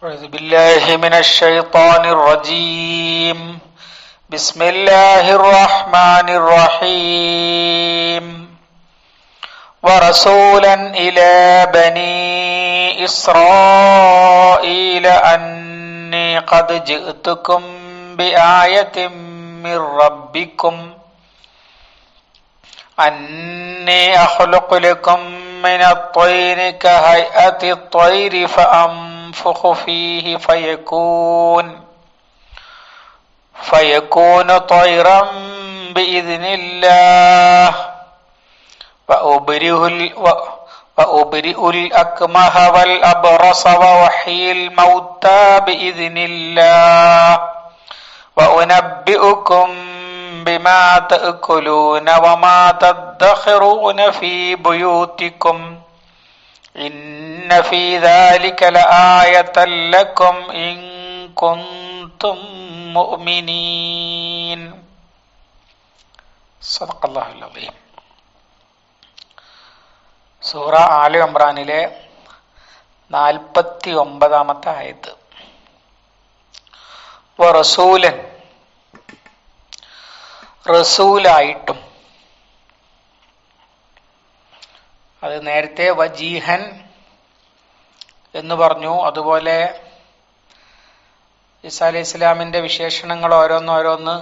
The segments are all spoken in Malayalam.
أعوذ بالله من الشيطان الرجيم. بسم الله الرحمن الرحيم. ورسولا إلى بني إسرائيل أني قد جئتكم بآية من ربكم. أني أخلق لكم من الطير كهيئة الطير فأنفخ فيه فيكون فيكون طيرا بإذن الله. وأبرئ وأبرئ الأكمه والأبرص ووحيي الموتى بإذن الله. وأنبئكم بما تأكلون وما تدخرون في بيوتكم. إن في ذلك لآية لكم إن كنتم مؤمنين صدق الله العظيم സൂറ ആലു ഇമ്രാനിലെ നാൽപ്പത്തി ഒമ്പതാമത്തെ ആയത്ത് റസൂലൻ റസൂലായിട്ടും അത് നേരത്തെ വജീഹൻ എന്ന് പറഞ്ഞു. അതുപോലെ ഈസാ അലൈഹി ഇസ്ലാമിന്റെ വിശേഷണങ്ങൾ ഓരോന്നോരോന്ന്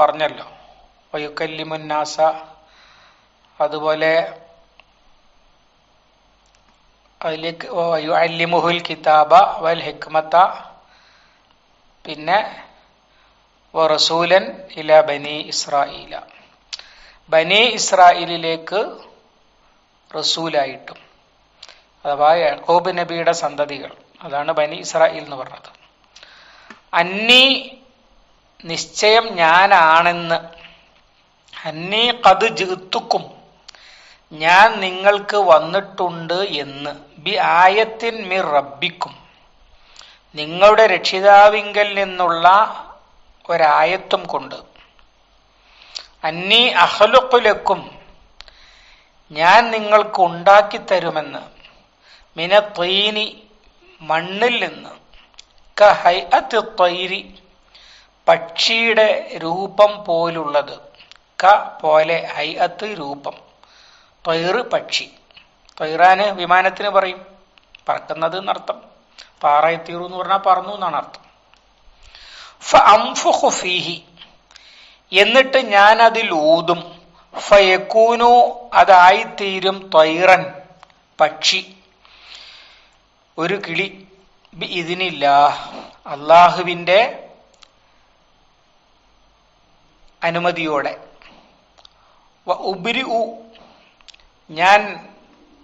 പറഞ്ഞല്ലോ. വയുക്കല്ലിമുന്നാസ അതുപോലെ അല്ലിമുഹുൽ കിതാബ വൽ ഹിക്മത്ത. പിന്നെ റസൂലൻ ഇല ബനി ഇസ്രായില ബനി ഇസ്രായേലിലേക്ക് റസൂലായിട്ടും. അഥവാ യാക്കോബ് നബിയുടെ സന്തതികൾ. അതാണ് ബനി ഇസ്രായേൽ എന്ന് പറഞ്ഞത്. അന്നി നിശ്ചയം ഞാനാണെന്ന്. അന്നി കത് ജിത്തുക്കും. ഞാൻ നിങ്ങൾക്ക് വന്നിട്ടുണ്ട് എന്ന്. ബി ആയത്തിൻ മിർ റബ്ബിക്കും. നിങ്ങളുടെ രക്ഷിതാവിങ്കൽ നിന്നുള്ള ഒരായത്തും കൊണ്ട്. അന്നി അഹലുക്കുലക്കും ഞാൻ നിങ്ങൾക്ക് ഉണ്ടാക്കി തരുമെന്ന്. മിന ത്വീനി മണ്ണിൽ നിന്ന്. കഹൈഅത്ത് തൈരി പക്ഷിയുടെ രൂപം പോലുള്ളത്. ക പോലെ ഹൈഅത്ത് രൂപം. തൊയറ് പക്ഷി. തൊയറാന് വിമാനത്തിന് പറയും. പറക്കുന്നത് എന്നർത്ഥം. പാറയത്തീറു എന്ന് പറഞ്ഞാൽ പറന്നു എന്നാണ് അർത്ഥം. എന്നിട്ട് ഞാൻ അതിൽ ഊതും. ഫയക്കൂനു അതായിത്തീരും ത്വൈറൻ പക്ഷി. ഒരു കിളി ഇതിനില്ല. അള്ളാഹുവിന്റെ അനുമതിയോടെ. വ ഉബരി ഉ ഞാൻ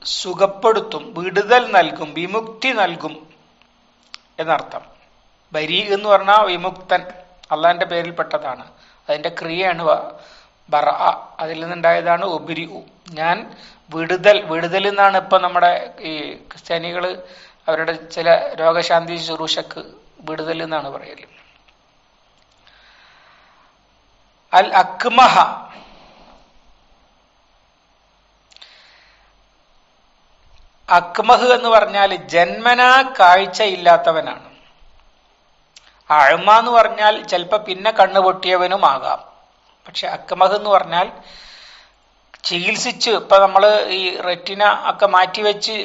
സുഖപ്പെടുത്തും വിടുതൽ നൽകും വിമുക്തി നൽകും എന്നർത്ഥം. ബരി എന്ന് പറഞ്ഞാൽ വിമുക്തൻ. അള്ളാഹിന്റെ പേരിൽപ്പെട്ടതാണ്. അതിന്റെ ക്രിയയാണ് ബറ അതിൽ നിന്നുണ്ടായതാണ് ഒബിരി ഞാൻ വിടുതൽ വിടുതൽ എന്നാണ് ഇപ്പൊ നമ്മുടെ ഈ ക്രിസ്ത്യാനികൾ അവരുടെ ചില രോഗശാന്തി ശുശ്രൂഷക്ക് വിടുതൽ എന്നാണ് പറയൽ. അൽ അക്മഹ. അക്മഹ് എന്ന് പറഞ്ഞാൽ ജന്മനാ കാഴ്ചയില്ലാത്തവനാണ്. അഴുമ എന്ന് പറഞ്ഞാൽ ചിലപ്പോൾ പിന്നെ കണ്ണു പൊട്ടിയവനുമാകാം പക്ഷെ അക്കമഹ് എന്ന് പറഞ്ഞാൽ ചികിത്സിച്ച്. ഇപ്പൊ നമ്മൾ ഈ റെറ്റിന ഒക്കെ മാറ്റിവെച്ച്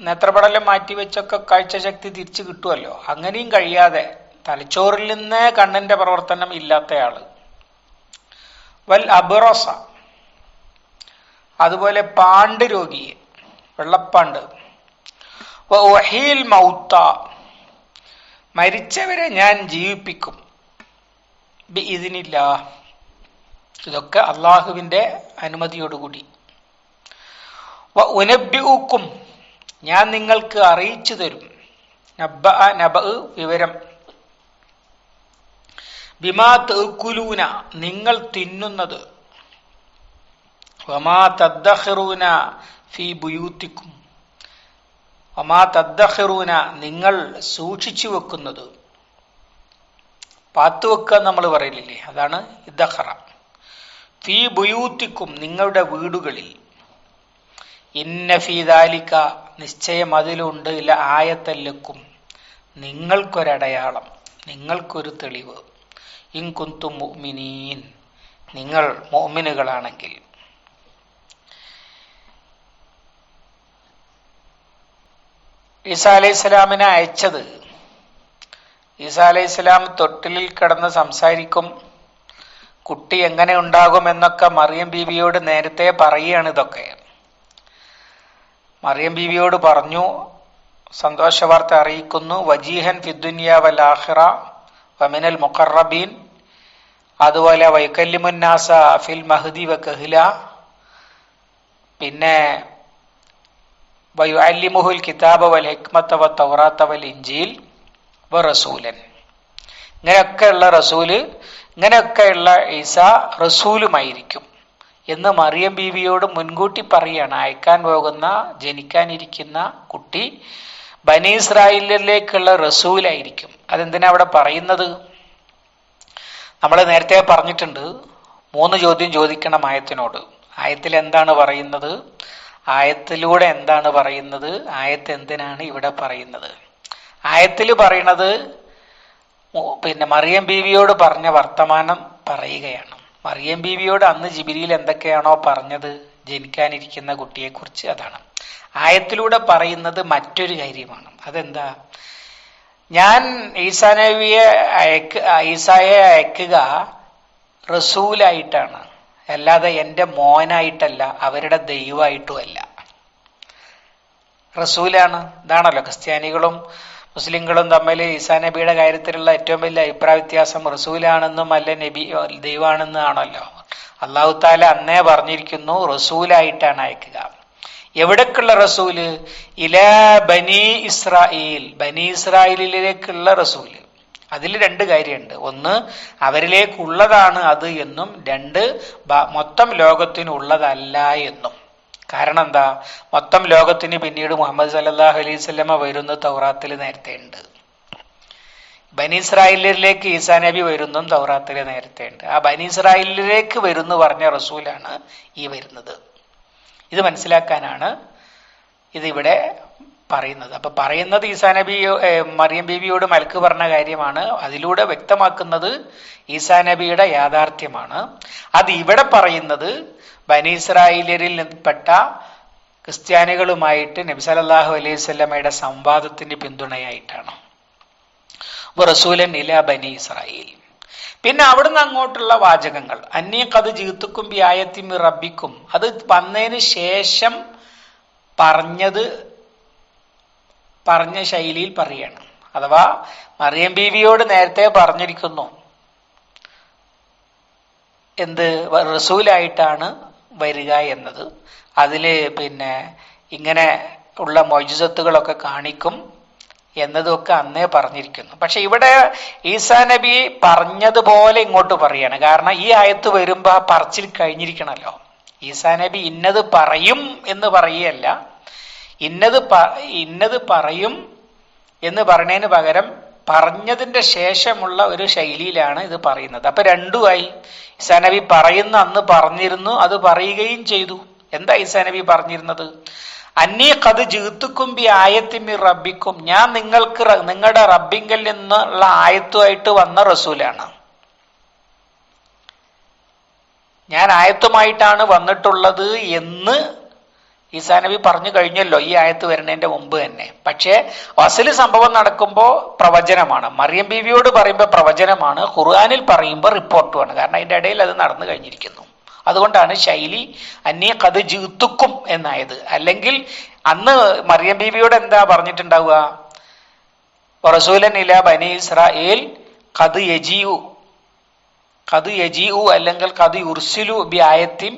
നേത്രപടലം മാറ്റിവെച്ചൊക്കെ കാഴ്ചശക്തി തിരിച്ചു കിട്ടുമല്ലോ അങ്ങനെയും കഴിയാതെ തലച്ചോറിൽ നിന്ന് കണ്ണിന്റെ പ്രവർത്തനം ഇല്ലാത്തയാൾ. വൽ അബറോസ അതുപോലെ പാണ്ട് രോഗിയെ വെള്ളപ്പാണ്ട്. വഹീൽ മൗത്ത മരിച്ചവരെ ഞാൻ ജീവിപ്പിക്കും. ഇതിനില്ല ഇതൊക്കെ അള്ളാഹുവിന്റെ അനുമതിയോടുകൂടി. ഉനബ്യൂക്കും ഞാൻ നിങ്ങൾക്ക് അറിയിച്ചു തരും. നബ വിവരം. ബിമാ തേക്കുലൂന നിങ്ങൾ തിന്നുന്നത്. വമാ തദ്ദഹറൂന ഫി ബുയൂത്തിക്കും. വമാ തദ്ദഹറൂന നിങ്ങൾ സൂക്ഷിച്ചു വെക്കുന്നത്. പാത്തുവെക്കുക നമ്മൾ പറയലില്ലേ അതാണ് ഇദ്ദഖറ ഫി ബുയൂത്തിക്കും നിങ്ങളുടെ വീടുകളിൽ. ഇന്ന ഫീദാലിക്ക നിശ്ചയം അതിലുണ്ട് ഇല്ല ആയത്തല്ലക്കും. നിങ്ങൾക്കൊരടയാളം നിങ്ങൾക്കൊരു തെളിവ്. ഇൻകുന്തു മുഅ്മിനീൻ നിങ്ങൾ മോമിനുകളാണെങ്കിൽ ഈസാ അലൈഹി സ്വലാമിനെ അയച്ചത് ഈസാ അലൈഹി സ്വലാം തൊട്ടിലിൽ കിടന്ന് സംസാരിക്കും കുട്ടി എങ്ങനെ ഉണ്ടാകുമെന്നൊക്കെ മറിയം ബീവിയോട് നേരത്തെ പറയുകയാണ് ഇതൊക്കെ. മറിയം ബീവിയോട് പറഞ്ഞു സന്തോഷ വാർത്ത അറിയിക്കുന്നു വജീഹൻ ഫിദ്ദുനിയ ആഖിറ വമിനൽ മുഖറബീൻ അതുപോലെ വൈക്കല്യമുന്നാസ ഫിൽ മഹദി വ കഹില പിന്നെ വയുഅല്ലിമുഹുൽ കിതാബ് വൽ ഹിക്മത്ത വ തൗറാത്ത വൽ ഇഞ്ചീൽ വ റസൂലൻ. ഇങ്ങനെയൊക്കെയുള്ള റസൂൽ ഇങ്ങനെയൊക്കെയുള്ള ഈസ റസൂലുമായിരിക്കും എന്ന് മറിയം ബീവിയോട് മുൻകൂട്ടി പറയാണ്. അയക്കാൻ പോകുന്ന ജനിക്കാനിരിക്കുന്ന കുട്ടി ബനി ഇസ്രായേലിലേക്കുള്ള റസൂലായിരിക്കും. അതെന്തിനാ അവിടെ പറയുന്നത്? നമ്മൾ നേരത്തെ പറഞ്ഞിട്ടുണ്ട് മൂന്ന് ചോദ്യം ചോദിക്കണം ആയത്തിനോട്. ആയത്തിൽ എന്താണ് പറയുന്നത്? ആയത്തിലൂടെ എന്താണ് പറയുന്നത്? ആയത്ത് എന്തിനാണ് ഇവിടെ പറയുന്നത്? ആയത്തിൽ പറയണത് മു- പിന്നെ മറിയം ബീവിയോട് പറഞ്ഞ വർത്തമാനം പറയുകയാണ്. മറിയം ബീവിയോട് അന്ന് ജിബിരിയിൽ എന്തൊക്കെയാണോ പറഞ്ഞത് ജനിക്കാനിരിക്കുന്ന കുട്ടിയെക്കുറിച്ച് അതാണ്. ആയത്തിലൂടെ പറയുന്നത് മറ്റൊരു കാര്യമാണ്. അതെന്താ? ഞാൻ ഈസാനബിയെ അയക്ക് ഈസായെ അയക്കുക റസൂലായിട്ടാണ്. അല്ലാതെ എന്റെ മോനായിട്ടല്ല അവരുടെ ദൈവമായിട്ടുമല്ല റസൂലാണ്. ഇതാണല്ലോ ക്രിസ്ത്യാനികളും മുസ്ലിങ്ങളും തമ്മിൽ ഈസാ നബിയുടെ കാര്യത്തിലുള്ള ഏറ്റവും വലിയ അഭിപ്രായ വ്യത്യാസം റസൂലാണെന്നും അല്ല നബി ദൈവമാണെന്നും ആണല്ലോ അള്ളാഹു താല അന്നേ പറഞ്ഞിരിക്കുന്നു റസൂലായിട്ടാണ് അയക്കുക. എവിടേക്കുള്ള റസൂൽ? ഇല ബനി ഇസ്രായേൽ ബനി ഇസ്രായേലിലേക്കുള്ള റസൂൽ. അതിൽ രണ്ട് കാര്യമുണ്ട്. ഒന്ന് അവരിലേക്കുള്ളതാണ് അത് എന്നും. രണ്ട് മൊത്തം ലോകത്തിനുള്ളതല്ല എന്നും. കാരണം എന്താ മൊത്തം ലോകത്തിന് പിന്നീട് മുഹമ്മദ് സല്ലല്ലാഹു അലൈഹി സ്വലമ വരുന്ന തൗറാത്തിൽ നേരത്തെ ഉണ്ട്. ബനി ഇസ്രായേലിലേക്ക് ഈസാ നബി വരുന്നതും തൗറാത്തിൽ നേരത്തെ ഉണ്ട്. ആ ബനി ഇസ്രായേലിലേക്ക് വരുന്നു പറഞ്ഞ റസൂലാണ് ഈ വരുന്നത്. ഇത് മനസ്സിലാക്കാനാണ് ഇതിവിടെ പറയുന്നത്. അപ്പൊ പറയുന്നത് ഈസാ നബി മറിയം ബീവിയോട് മലക്ക് പറഞ്ഞ കാര്യമാണ്. അതിലൂടെ വ്യക്തമാക്കുന്നത് ഈസാ നബിയുടെ യാഥാർത്ഥ്യമാണ്. അത് ഇവിടെ പറയുന്നത് ബനി ഇസ്രായേലിൽ പെട്ട ക്രിസ്ത്യാനികളുമായിട്ട് നബി സല്ലല്ലാഹു അലൈഹി സ്വല്ലമ്മയുടെ സംവാദത്തിന്റെ പിന്തുണയായിട്ടാണ്. റസൂലൻ ഇല ബനി ഇസ്രായേൽ. പിന്നെ അവിടുന്ന് അങ്ങോട്ടുള്ള വാചകങ്ങൾ. അന്യക്കത് ജീത്തുക്കും ബിയായത്തിം റബ്ബിക്കും. അത് വന്നതിന് ശേഷം പറഞ്ഞത് പറഞ്ഞ ശൈലിയിൽ പറയാണ്. അഥവാ മറിയം ബീവിയോട് നേരത്തെ പറഞ്ഞിരിക്കുന്നു. എന്ത്? റസൂലായിട്ടാണ് വരിക എന്നത് അതിൽ പിന്നെ ഇങ്ങനെ ഉള്ള മൊജിസത്തുകളൊക്കെ കാണിക്കും എന്നതൊക്കെ അന്നേ പറഞ്ഞിരിക്കുന്നു. പക്ഷെ ഇവിടെ ഈസാ നബി പറഞ്ഞതുപോലെ ഇങ്ങോട്ട് പറയാണ്. കാരണം ഈ ആയത്ത് വരുമ്പോൾ ആ പറച്ചിൽ കഴിഞ്ഞിരിക്കണല്ലോ. ഈസാ നബി ഇന്നത് പറയും എന്ന് പറയുകയല്ല. ഇന്നത് ഇന്നത് പറയും എന്ന് പറഞ്ഞതിന് പകരം പറഞ്ഞതിന്റെ ശേഷമുള്ള ഒരു ശൈലിയിലാണ് ഇത് പറയുന്നത്. അപ്പൊ രണ്ടുമായി ഈസാ നബി പറയുന്ന അന്ന് പറഞ്ഞിരുന്നു അത് പറയുകയും ചെയ്തു. എന്താ ഈസാ നബി പറഞ്ഞിരുന്നത്? അന്നീ കത് ജീത്തുക്കുമ്പി ആയത്തിമി റബ്ബിക്കും. ഞാൻ നിങ്ങൾക്ക് നിങ്ങളുടെ റബ്ബിങ്കൽ നിന്നുള്ള ആയത്തുമായിട്ട് വന്ന റസൂലാണ്. ഞാൻ ആയത്തുമായിട്ടാണ് വന്നിട്ടുള്ളത് എന്ന് ഈസാ നബി പറഞ്ഞു കഴിഞ്ഞല്ലോ ഈ ആയത്ത് വരുന്നതിന്റെ മുമ്പ് തന്നെ. പക്ഷേ അസൽ സംഭവം നടക്കുമ്പോൾ പ്രവചനമാണ്. മറിയം ബീവിയോട് പറയുമ്പോൾ പ്രവചനമാണ് ഖുർആാനിൽ പറയുമ്പോൾ റിപ്പോർട്ടുമാണ്. കാരണം അതിന്റെ ഇടയിൽ അത് നടന്നു കഴിഞ്ഞിരിക്കുന്നു. അതുകൊണ്ടാണ് ശൈലി അന്യ കത് ജീത്തുക്കും എന്നായത്. അല്ലെങ്കിൽ അന്ന് മറിയം ബീവിയോട് എന്താ പറഞ്ഞിട്ടുണ്ടാവുക? റസൂലൻ ഇല ബനി ഇസ്രായേൽ കത് യജിയു കത് യജിഉ അല്ലെങ്കിൽ കത് യുർസിലു ബി ആയത്തിൻ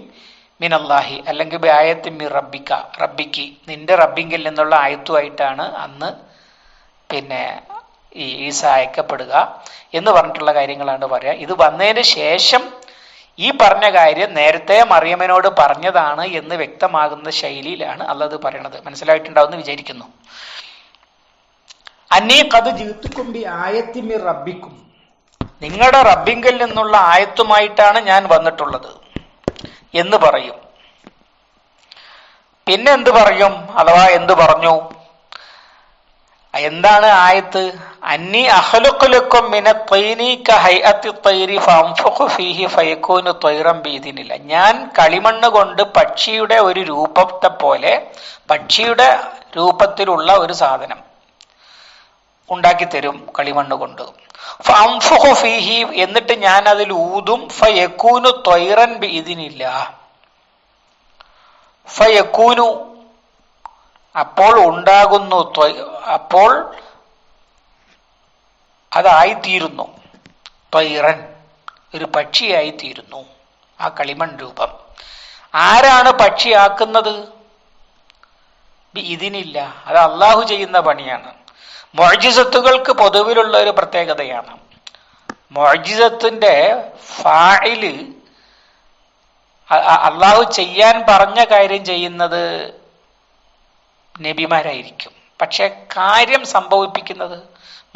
മിനല്ലാഹി അല്ലെങ്കിൽ ബി മി റബ്ബിക്ക റബ്ബിക്ക് നിന്റെ റബ്ബിങ്കിൽ നിന്നുള്ള ആയത്തുമായിട്ടാണ് അന്ന് പിന്നെ ഈ ഈസ അയക്കപ്പെടുക എന്ന് പറഞ്ഞിട്ടുള്ള കാര്യങ്ങളാണ് പറയാ ഇത് വന്നതിന് ശേഷം ഈ പറഞ്ഞ കാര്യം നേരത്തെ മറിയമ്മനോട് പറഞ്ഞതാണ് എന്ന് വ്യക്തമാകുന്ന ശൈലിയിലാണ് അല്ലത് പറയണത്. മനസ്സിലായിട്ടുണ്ടാവുമെന്ന് വിചാരിക്കുന്നു. അന്നീ കത് ജീവിത്തുക്കുമ്പി ആയത്തിമി റബ്ബിക്കും. നിങ്ങളുടെ റബ്ബിങ്കിൽ നിന്നുള്ള ആയത്തുമായിട്ടാണ് ഞാൻ വന്നിട്ടുള്ളത്. എന്ന് പറയും. പിന്നെ എന്ത് പറയും? അഥവാ എന്ത് പറഞ്ഞു? എന്താണ് ആയത്ത് അന്നി അഹലുക്കുലക്കും മിന ഫീഹി ഞാൻ കളിമണ്ണ് കൊണ്ട് പക്ഷിയുടെ ഒരു രൂപത്തെ പോലെ പക്ഷിയുടെ രൂപത്തിലുള്ള ഒരു സാധനം ഉണ്ടാക്കി തരും കളിമണ്ണ് കൊണ്ട്. ഫീഹി എന്നിട്ട് ഞാൻ അതിൽ ഊതും ഫയക്കൂനു ത്വൈറൻ ഇതിനില്ല ഫയക്കൂനു അപ്പോൾ ഉണ്ടാകുന്നു അപ്പോൾ അതായിത്തീരുന്നു. ത്വൈറൻ ഒരു പക്ഷിയായിത്തീരുന്നു ആ കളിമൺ രൂപം. ആരാണ് പക്ഷിയാക്കുന്നത്? ഇതിനില്ല അത് അള്ളാഹു ചെയ്യുന്ന പണിയാണ്. മൊഴിജിസത്തുകൾക്ക് പൊതുവിലുള്ള ഒരു പ്രത്യേകതയാണ്. മൊഴിജിസത്തിന്റെ ഫായിൽ അള്ളാഹു ചെയ്യാൻ പറഞ്ഞ കാര്യം ചെയ്യുന്നത് നബിമാരായിരിക്കും. പക്ഷെ കാര്യം സംഭവിപ്പിക്കുന്നത്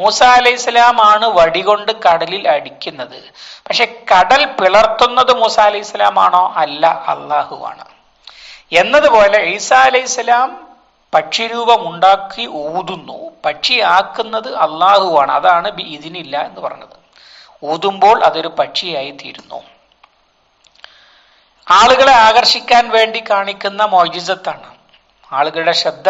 മൂസ അലൈഹിസ്സലാം ആണ് വടികൊണ്ട് കടലിൽ അടിക്കുന്നത്. പക്ഷെ കടൽ പിളർത്തുന്നത് മൂസ അലൈഹിസ്സലാം ആണോ അല്ല അള്ളാഹുവാണ് എന്നതുപോലെ ഈസ അലൈഹിസ്സലാം പക്ഷിരൂപം ഉണ്ടാക്കി ഊതുന്നു. പക്ഷിയാക്കുന്നത് അള്ളാഹുവാണ് അതാണ് ഇതിനില്ല എന്ന് പറഞ്ഞത്. ഊതുമ്പോൾ അതൊരു പക്ഷിയായി തീരുന്നു. ആളുകളെ ആകർഷിക്കാൻ വേണ്ടി കാണിക്കുന്ന മോജിസത്താണ് ആളുകളുടെ ശ്രദ്ധ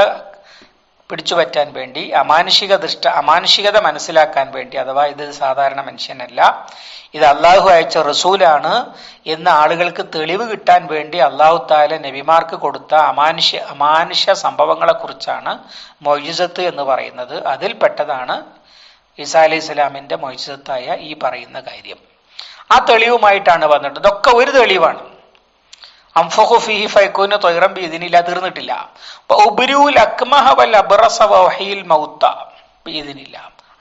പിടിച്ചു പറ്റാൻ വേണ്ടി അമാനുഷിക ദൃഷ്ട അമാനുഷികത മനസ്സിലാക്കാൻ വേണ്ടി അഥവാ ഇത് സാധാരണ മനുഷ്യനല്ല ഇത് അള്ളാഹു അയച്ച റസൂലാണ് എന്ന് ആളുകൾക്ക് തെളിവ് കിട്ടാൻ വേണ്ടി അള്ളാഹു താല നബിമാർക്ക് കൊടുത്ത അമാനുഷ്യ അമാനുഷ്യ സംഭവങ്ങളെ കുറിച്ചാണ് മൊയ്സത്ത് എന്ന് പറയുന്നത്. അതിൽപ്പെട്ടതാണ് ഈസാ അലി ഇസ്ലാമിന്റെ മൊയ്സത്തായ ഈ പറയുന്ന കാര്യം. ആ തെളിവുമായിട്ടാണ് വന്നിട്ട് ഇതൊക്കെ ഒരു തെളിവാണ്. അംഫഖു ഫീഹി ഫൈക്കൂന് തൊയറം ബീദിനില്ല തീർന്നിട്ടില്ല. ഉബുരൂൽ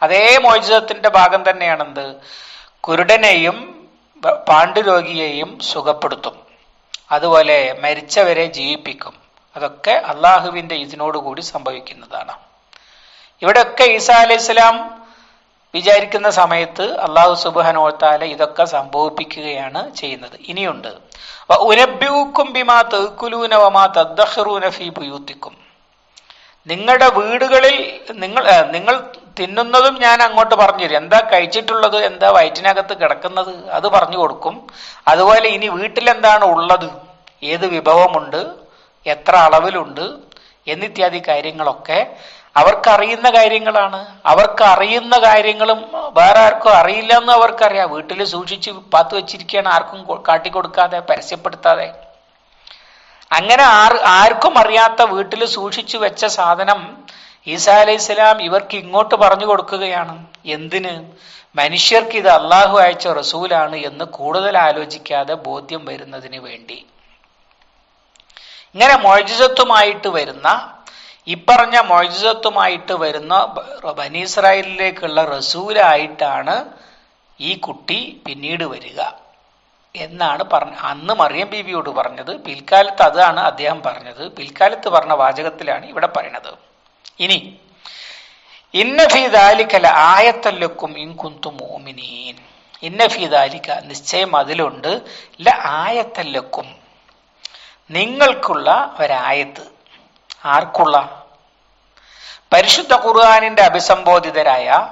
അതേ മോചിതത്തിന്റെ ഭാഗം തന്നെയാണെന്ത്? കുരുടനെയും പാണ്ഡുരോഗിയെയും സുഖപ്പെടുത്തും. അതുപോലെ മരിച്ചവരെ ജീവിപ്പിക്കും. അതൊക്കെ അള്ളാഹുവിന്റെ ഇതിനോടുകൂടി സംഭവിക്കുന്നതാണ്. ഇവിടെയൊക്കെ ഈസാ സ്വലാം വിചാരിക്കുന്ന സമയത്ത് അള്ളാഹു സുബാനോത്താല ഇതൊക്കെ സംഭവിപ്പിക്കുകയാണ് ചെയ്യുന്നത്. ഇനിയുണ്ട്. നിങ്ങളുടെ വീടുകളിൽ നിങ്ങൾ നിങ്ങൾ തിന്നുന്നതും ഞാൻ അങ്ങോട്ട് പറഞ്ഞു തരും. എന്താ കഴിച്ചിട്ടുള്ളത്? എന്താ വയറ്റിനകത്ത് കിടക്കുന്നത്? അത് പറഞ്ഞു കൊടുക്കും. അതുപോലെ ഇനി വീട്ടിൽ എന്താണ് ഉള്ളത്? ഏത് വിഭവമുണ്ട്? എത്ര അളവിലുണ്ട്? എന്നിത്യാദി കാര്യങ്ങളൊക്കെ അവർക്കറിയുന്ന കാര്യങ്ങളാണ്. അവർക്ക് അറിയുന്ന കാര്യങ്ങളും വേറെ ആർക്കും അറിയില്ല എന്ന് അവർക്കറിയാം. വീട്ടിൽ സൂക്ഷിച്ച് പാത്തു വെച്ചിരിക്കുകയാണ് ആർക്കും കാട്ടിക്കൊടുക്കാതെ പരസ്യപ്പെടുത്താതെ. അങ്ങനെ ആർ ആർക്കും അറിയാത്ത വീട്ടിൽ സൂക്ഷിച്ചു വെച്ച സാധനം ഈസാ അലൈഹി സ്വലാം ഇവർക്ക് ഇങ്ങോട്ട് പറഞ്ഞു കൊടുക്കുകയാണ്. എന്തിന്? മനുഷ്യർക്ക് ഇത് അള്ളാഹു അയച്ച റസൂലാണ് എന്ന് കൂടുതൽ ആലോചിക്കാതെ ബോധ്യം വരുന്നതിന് വേണ്ടി. ഇങ്ങനെ മൊഴിജത്തുമായിട്ട് വരുന്ന ഇപ്പറഞ്ഞ മൊഴിജത്തുമായിട്ട് വരുന്ന ബനീസ്രായേലിലേക്കുള്ള റസൂലായിട്ടാണ് ഈ കുട്ടി പിന്നീട് വരിക എന്നാണ് പറഞ്ഞ അന്ന് മറിയം ബീവിയോട് പറഞ്ഞത്. പിൽക്കാലത്ത് അതാണ് അദ്ദേഹം പറഞ്ഞത്. പിൽക്കാലത്ത് പറഞ്ഞ വാചകത്തിലാണ് ഇവിടെ പറയണത്. ഇനി ഇന്ന ഫീ ദാലിക്കല ആയത്തല്ലക്കും ഇൻകുന്തു മോമിനീൻ. ഇന്ന ഫീ ദാലിക്ക നിശ്ചയം അതിലുണ്ട്. ല ആയത്തല്ലക്കും. നിങ്ങൾക്കുള്ള ഒരായത്ത്. ആർക്കുള്ള? പരിശുദ്ധ ഖുർആാനിന്റെ അഭിസംബോധിതരായ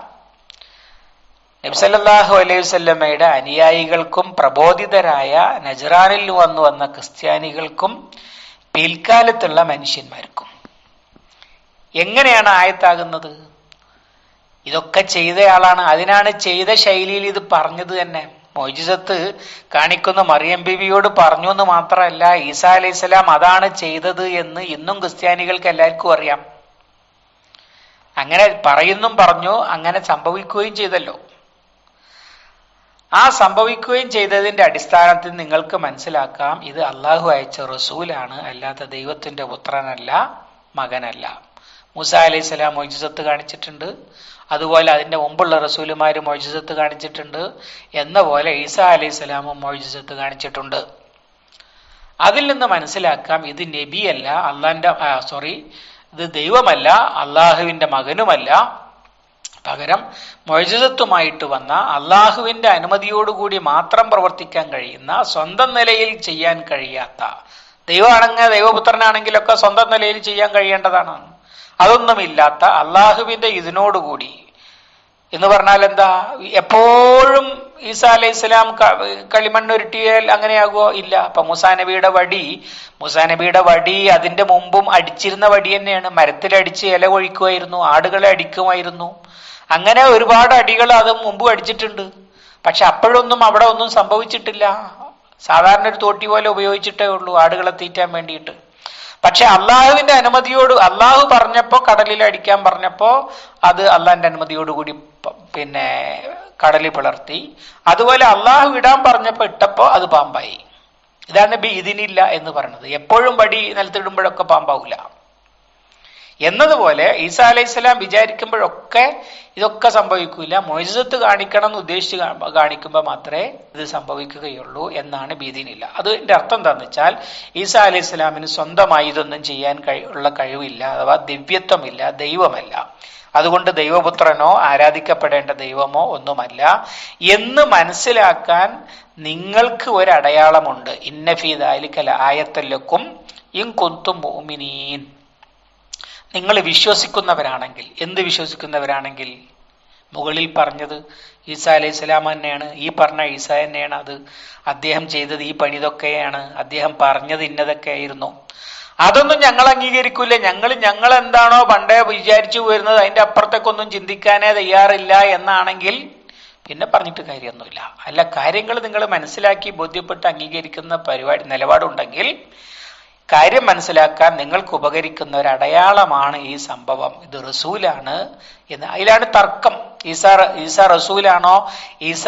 നബ്സല്ലാഹു അലൈഹി വസല്ലമയുടെ അനുയായികൾക്കും പ്രബോധിതരായ നജറാനിൽ വന്നു വന്ന ക്രിസ്ത്യാനികൾക്കും പിൽക്കാലത്തുള്ള മനുഷ്യന്മാർക്കും. എങ്ങനെയാണ് ആയത്താകുന്നത്? ഇതൊക്കെ ചെയ്തയാളാണ്. അതിനാണ് ചെയ്ത ശൈലിയിൽ ഇത് പറഞ്ഞത് തന്നെ. മൊയ്ജിസത്ത് കാണിക്കുന്ന മറിയം ബിബിയോട് പറഞ്ഞു എന്ന് മാത്രമല്ല ഈസാ അലൈഹി സ്വലാം അതാണ് ചെയ്തത് എന്ന് ഇന്നും ക്രിസ്ത്യാനികൾക്ക് എല്ലാവർക്കും അറിയാം. അങ്ങനെ പറയുന്നും പറഞ്ഞു അങ്ങനെ സംഭവിക്കുകയും ചെയ്തല്ലോ. ആ സംഭവിക്കുകയും ചെയ്തതിന്റെ അടിസ്ഥാനത്തിൽ നിങ്ങൾക്ക് മനസ്സിലാക്കാം ഇത് അള്ളാഹു അയച്ച റസൂലാണ് അല്ലാത്ത ദൈവത്തിന്റെ പുത്രനല്ല മകനല്ല. മൂസ അലൈഹി സ്വലാം മൊയ്ജിസത്ത് കാണിച്ചിട്ടുണ്ട്. അതുപോലെ അതിന്റെ മുമ്പുള്ള റസൂലുമാർ മൊയ്ജിസത്ത് കാണിച്ചിട്ടുണ്ട്. എന്ന പോലെ ഈസ അലൈഹി സ്വലാമും മൊയ്ജിസത്ത് കാണിച്ചിട്ടുണ്ട്. അതിൽ നിന്ന് മനസ്സിലാക്കാം ഇത് നബിയല്ല അള്ളാന്റെ സോറി ഇത് ദൈവമല്ല അള്ളാഹുവിന്റെ മകനുമല്ല. പകരം മൊഴിജത്തുമായിട്ട് വന്ന അള്ളാഹുവിന്റെ അനുമതിയോടുകൂടി മാത്രം പ്രവർത്തിക്കാൻ കഴിയുന്ന സ്വന്തം നിലയിൽ ചെയ്യാൻ കഴിയാത്ത ദൈവമാണെങ്കിൽ ദൈവപുത്രനാണെങ്കിലൊക്കെ സ്വന്തം നിലയിൽ ചെയ്യാൻ കഴിയേണ്ടതാണ്. അതൊന്നുമില്ലാത്ത അള്ളാഹുവിന്റെ ഇതിനോടുകൂടി. എന്ന് പറഞ്ഞാൽ എന്താ? എപ്പോഴും ഈസാ അലൈഹി ഇസ്ലാം കളിമണ്ണുരുട്ടിയാൽ അങ്ങനെയാകുമോ ഇല്ല. അപ്പൊ മുസാ നബിയുടെ വടി മുസാ നബിയുടെ വടി അതിന്റെ മുമ്പും അടിച്ചിരുന്ന വടി തന്നെയാണ്. മരത്തിലടിച്ച് ഇല കൊഴിക്കുമായിരുന്നു ആടുകളെ അടിക്കുമായിരുന്നു. അങ്ങനെ ഒരുപാട് അടികൾ അത് മുമ്പ് അടിച്ചിട്ടുണ്ട്. പക്ഷെ അപ്പോഴൊന്നും അവിടെ ഒന്നും സംഭവിച്ചിട്ടില്ല. സാധാരണ ഒരു തോട്ടി പോലെ ഉപയോഗിച്ചിട്ടേ ഉള്ളൂ ആടുകളെ തീറ്റാൻ വേണ്ടിയിട്ട്. പക്ഷെ അള്ളാഹുവിന്റെ അനുമതിയോട് അള്ളാഹു പറഞ്ഞപ്പോ കടലിൽ അടിക്കാൻ പറഞ്ഞപ്പോ അത് അള്ളാഹിന്റെ അനുമതിയോടുകൂടി പിന്നെ കടലിൽ പിളർത്തി. അതുപോലെ അള്ളാഹു ഇടാൻ പറഞ്ഞപ്പോ ഇട്ടപ്പോ അത് പാമ്പായി. ഇതാണ് ബി ഇതിനില്ല എന്ന് പറയുന്നത് എപ്പോഴും വടി നിലത്തിടുമ്പോഴൊക്കെ പാമ്പാവില്ല എന്നതുപോലെ ഈസാ അലൈഹി സ്വലാം വിചാരിക്കുമ്പോഴൊക്കെ ഇതൊക്കെ സംഭവിക്കില്ല മൊയ്സത്ത് കാണിക്കണം എന്ന് ഉദ്ദേശിച്ച് കാണിക്കുമ്പോൾ മാത്രമേ ഇത് സംഭവിക്കുകയുള്ളൂ എന്നാണ് ഭീതിനില്ല അതിന്റെ അർത്ഥം എന്താണെന്ന് വെച്ചാൽ ഈസാ അലൈഹി സ്വലാമിന് സ്വന്തമായി ഇതൊന്നും ചെയ്യാൻ ഉള്ള കഴിവില്ല അഥവാ ദിവ്യത്വമില്ല ദൈവമല്ല. അതുകൊണ്ട് ദൈവപുത്രനോ ആരാധിക്കപ്പെടേണ്ട ദൈവമോ ഒന്നുമല്ല. എന്ന് മനസ്സിലാക്കാൻ നിങ്ങൾക്ക് ഒരു അടയാളമുണ്ട് ഇന്നഫീദാലിക്കല ആയത്തല്ലക്കും ഇൻ കൊന്തും മോമിനീൻ നിങ്ങൾ വിശ്വസിക്കുന്നവരാണെങ്കിൽ എന്ത് വിശ്വസിക്കുന്നവരാണെങ്കിൽ? മുകളിൽ പറഞ്ഞത് ഈസാ അലൈഹി സ്വലാം തന്നെയാണ്. ഈ പറഞ്ഞ ഈസ തന്നെയാണ് അത്. അദ്ദേഹം ചെയ്തത് ഈ പണിതൊക്കെയാണ്. അദ്ദേഹം പറഞ്ഞത് ഇന്നതൊക്കെ ആയിരുന്നു. അതൊന്നും ഞങ്ങൾ അംഗീകരിക്കൂല. ഞങ്ങൾ ഞങ്ങൾ എന്താണോ പണ്ടേ വിചാരിച്ചു വരുന്നത്. അതിന്റെ അപ്പുറത്തേക്കൊന്നും ചിന്തിക്കാനേ തയ്യാറില്ല എന്നാണെങ്കിൽ പിന്നെ പറഞ്ഞിട്ട് കാര്യമൊന്നുമില്ല. അല്ല കാര്യങ്ങൾ നിങ്ങൾ മനസ്സിലാക്കി ബോധ്യപ്പെട്ട് അംഗീകരിക്കുന്ന പരിപാടി നിലപാടുണ്ടെങ്കിൽ കാര്യം മനസ്സിലാക്കാൻ നിങ്ങൾക്ക് ഉപകരിക്കുന്ന ഒരു അടയാളമാണ് ഈ സംഭവം. ഇത് റസൂലാണ് എന്ന് അതിലാണ് തർക്കം. ഈസ ഈസ റസൂലാണോ ഈസ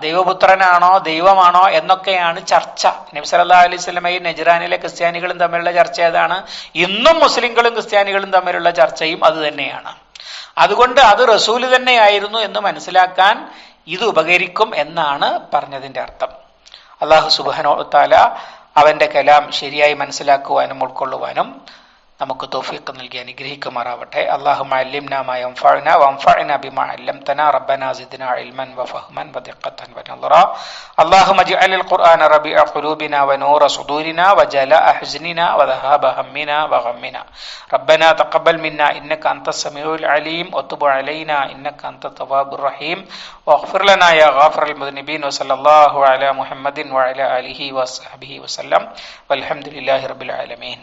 ദൈവപുത്രനാണോ ദൈവമാണോ എന്നൊക്കെയാണ് ചർച്ച. നബി സല്ലല്ലാഹു അലൈഹി സ്വലമയും നജ്റാനിലെ ക്രിസ്ത്യാനികളും തമ്മിലുള്ള ചർച്ച ഏതാണ്? ഇന്നും മുസ്ലിങ്ങളും ക്രിസ്ത്യാനികളും തമ്മിലുള്ള ചർച്ചയും അത് തന്നെയാണ്. അതുകൊണ്ട് അത് റസൂൽ തന്നെയായിരുന്നു എന്ന് മനസ്സിലാക്കാൻ ഇത് ഉപകരിക്കും എന്നാണ് പറഞ്ഞതിന്റെ അർത്ഥം. അള്ളാഹു സുബാനോ താല അവന്റെ കലാം ശരിയായി മനസ്സിലാക്കുവാനും ഉൾക്കൊള്ളുവാനും നമുക്ക് തോഫീക്ക് നൽകി അനുഗ്രഹിക്കുമാറാവട്ടെ അള്ളാഹു അല്ലിംന മാ യൻഫഅന വൻഫഅന ബിമാ അല്ലംതന റബ്ബന സിദ്ന ഇൽമൻ വഫഹ്മൻ വദിഖത്തൻ വനളറ اللهم اجعل القرآن ربيع قلوبنا ونور صدورنا وجلاء حزننا وذهاب همنا وغمنا ربنا تقبل منا إنك أنت السميع العليم وتب علينا إنك أنت التواب الرحيم واغفر لنا يا غافر المذنبين وصلى الله على محمد وعلى آله وصحبه وسلم والحمد لله رب العالمين